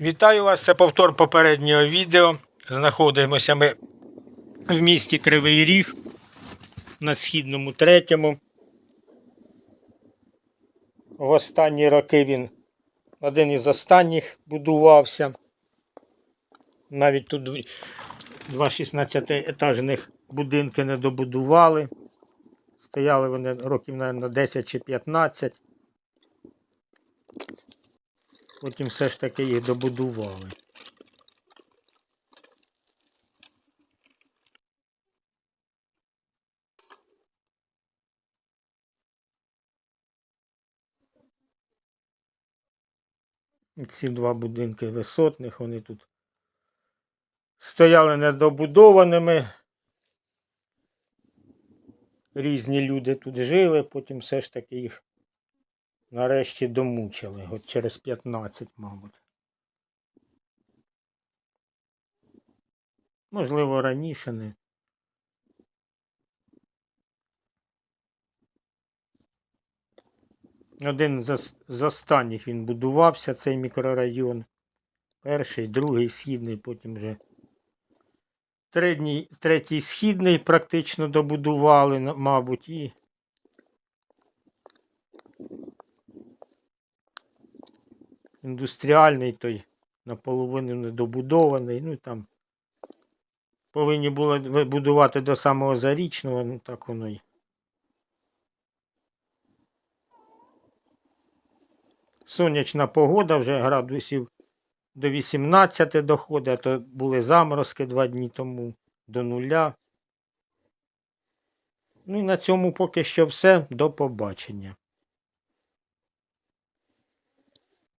Вітаю вас, це повтор попереднього відео. Знаходимося ми в місті Кривий Ріг на східному третьому. В останні роки він один із останніх будувався. Навіть тут два 16-етажних будинки не добудували. Стояли вони років, мабуть, 10 чи 15. Потім все ж таки їх добудували. Ці два будинки висотних, вони тут стояли недобудованими. Різні люди тут жили, потім все ж таки їх нарешті домучили, от через 15, мабуть. Можливо, раніше не. Один з, останніх він будувався, цей мікрорайон. Перший, другий східний, потім вже третій, третій східний практично добудували, мабуть, і індустріальний той наполовину недобудований. Ну там повинні були вибудувати до самого зарічного, ну так воно й. Сонячна погода, вже градусів до 18 доходить, а то були заморозки два дні тому до нуля. Ну і на цьому поки що все. До побачення.